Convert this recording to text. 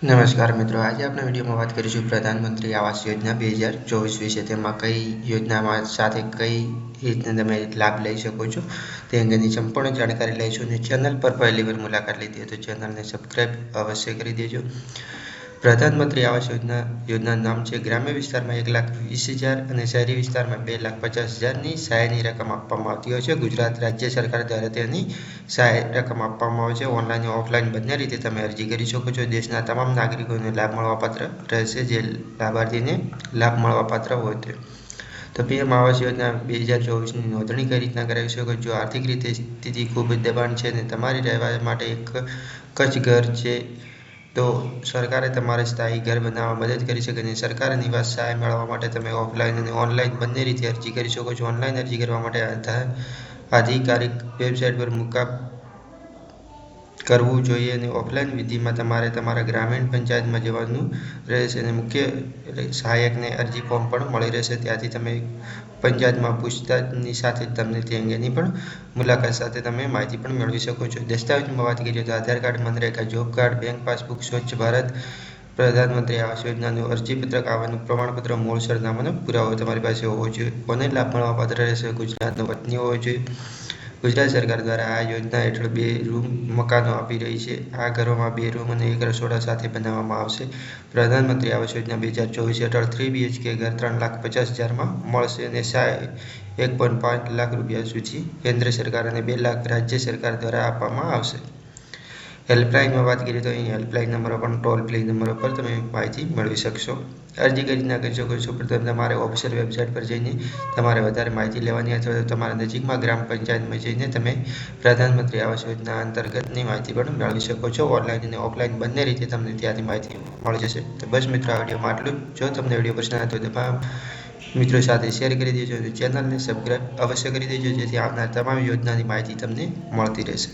નમસ્કાર મિત્રો, આજે આપણે વિડીયોમાં વાત કરીશું પ્રધાનમંત્રી આવાસ યોજના બે હજાર ચોવીસ વિશે. તેમાં કઈ યોજનામાં સાથે કઈ રીતને તમે લાભ લઈ શકો છો તે અંગેની સંપૂર્ણ જાણકારી લઈશું અને ચેનલ પર પહેલી વાર મુલાકાત લીધી હોય તો ચેનલને સબસ્ક્રાઈબ અવશ્ય કરી દેજો. પ્રધાનમંત્રી આવાસ યોજના, યોજનાનું નામ છે ગ્રામ્ય વિસ્તારમાં એક લાખ વીસ હજાર અને શહેરી વિસ્તારમાં બે લાખ પચાસ હજારની સહાયની રકમ આપવામાં આવતી હોય છે. ગુજરાત રાજ્ય સરકાર દ્વારા તેની સહાય રકમ આપવામાં આવે છે. ઓનલાઈન ઓફલાઈન બંને રીતે તમે અરજી કરી શકો છો. દેશના તમામ નાગરિકોને લાભ મળવાપાત્ર રહેશે જે લાભાર્થીને લાભ મળવાપાત્ર હોય તે. તો પીએમ આવાસ યોજના બે હજાર ચોવીસની નોંધણી કઈ રીતના કરાવી શકો જો આર્થિક રીતે સ્થિતિ ખૂબ જ દબાણ છે અને તમારી રહેવા માટે એક કચ્છ ઘર છે. તો સરકારે તમારે સ્થાયી ઘર બનાવવા મદદ કરી શકે અને સરકારે નિવાસ સહાય મેળવવા માટે તમે ઓફલાઈન અને ઓનલાઈન બંને રીતે અરજી કરી શકો છો. ઓનલાઈન અરજી કરવા માટે આધાર, આધિકારિક વેબસાઇટ પર મુકામ કરવું જોઈએ અને ઓફલાઈન વિધિમાં તમારે તમારા ગ્રામીણ પંચાયતમાં જવાનું રહેશે અને મુખ્ય સહાયકને અરજી ફોર્મ પણ મળી રહેશે. ત્યાંથી તમે પંચાયતમાં પૂછતાછની સાથે તમને તે અંગેની પણ મુલાકાત સાથે તમે માહિતી પણ મેળવી શકો છો. દસ્તાવેજમાં વાત કરીએ તો Aadhaar card, MNREGA, job card, bank passbook, Swachh Bharat, Pradhanmantri આવાસ યોજનાનું અરજીપત્રક, આવવાનું પ્રમાણપત્ર, મૂળ સરનામાનો પુરાવો તમારી પાસે હોવો જોઈએ. કોને લાભ મળવાપાત્ર રહેશે? ગુજરાતનો વતની હોવો જોઈએ. ગુજરાત સરકાર દ્વારા આ યોજના હેઠળ બે રૂમ મકાનો આપી રહી છે. આ ઘરોમાં બે રૂમ અને એક રસોડા સાથે બનાવવામાં આવશે. પ્રધાનમંત્રી આવાસ યોજના બે હજાર ચોવીસ હેઠળ થ્રી બીએચકે ઘર ત્રણ લાખ પચાસ હજારમાં મળશે અને એક પોઈન્ટ પાંચ લાખ રૂપિયા સુધી કેન્દ્ર સરકાર અને બે લાખ રાજ્ય સરકાર દ્વારા આપવામાં આવશે. હેલ્પલાઇનમાં વાત કરીએ તો અહીં હેલ્પલાઇન નંબર પણ ટોલ ફ્રી નંબર પર તમે માહિતી મેળવી શકશો. અરજી કઈ રીતના કરી શકો છો? પણ તમારે ઓફિશિયલ વેબસાઇટ પર જઈને તમારે વધારે માહિતી લેવાની અથવા તો તમારા નજીકમાં ગ્રામ પંચાયતમાં જઈને તમે પ્રધાનમંત્રી આવાસ યોજના અંતર્ગતની માહિતી પણ મેળવી શકો છો. ઓનલાઈન અને ઓફલાઈન બંને રીતે તમને ત્યાંથી માહિતી મળી જશે. તો બસ મિત્રો, આ વિડીયોમાં આટલું જો. તમને વીડિયો પસંદ આવે તો મિત્રો સાથે શેર કરી દેજો અને ચેનલને સબસ્ક્રાઈબ અવશ્ય કરી દેજો જેથી આવનાર તમામ યોજનાની માહિતી તમને મળતી રહેશે.